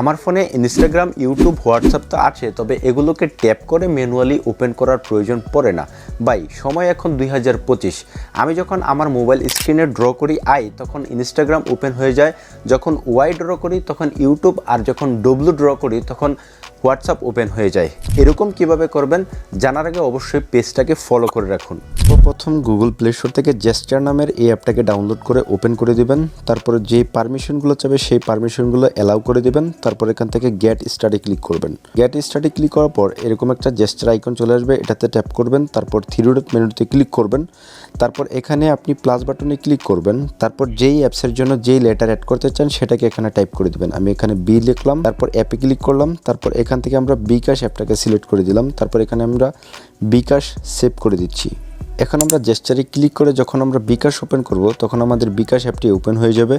আমার ফোনে Instagram YouTube WhatsApp তো আছে, তবে এগুলোকে ট্যাপ করে ম্যানুয়ালি ওপেন করার প্রয়োজন পড়ে না। বাই, সময় এখন দুই হাজার পঁচিশ। আমি যখন আমার মোবাইল স্ক্রিনে ড্র করি, আই, তখন ইনস্টাগ্রাম ওপেন হয়ে যায়। যখন ওয়াই ড্র করি, তখন ইউটিউব আর যখন ডব্লু ড্র করি, তখন হোয়াটসঅ্যাপ ওপেন হয়ে যায়। এরকম কীভাবে করবেন জানার আগে অবশ্যই পেজটাকে ফলো করে রাখুন। তো প্রথম গুগল প্লে স্টোর থেকে জেস্টার নামের এই অ্যাপটাকে ডাউনলোড করে ওপেন করে দিবেন। তারপরে যে পারমিশনগুলো চাবে সেই পারমিশনগুলো অ্যালাউ করে দিবেন। তারপর এখান থেকে গেট স্টাডি ক্লিক করবেন। গেট স্টাডি ক্লিক করার পর এরকম একটা জেস্টার আইকন চলে আসবে। এটাতে ট্যাপ করবেন। তারপর থ্রি মেনুতে ক্লিক করবেন। তারপর এখানে আপনি প্লাস বাটনে ক্লিক করবেন। তারপর যেই অ্যাপসের জন্য যেই লেটার অ্যাড করতে চান সেটাকে এখানে টাইপ করে দিবেন। আমি এখানে বি লিখলাম। তারপর অ্যাপে ক্লিক করলাম। তারপর এখান থেকে আমরা বিকাশ অ্যাপটাকে সিলেক্ট করে দিলাম। তারপর এখানে আমরা বিকাশ সেভ করে দিচ্ছি। এখন আমরা জেস্টারে ক্লিক করে যখন আমরা বিকাশ ওপেন করব, তখন আমাদের বিকাশ অ্যাপটি ওপেন হয়ে যাবে।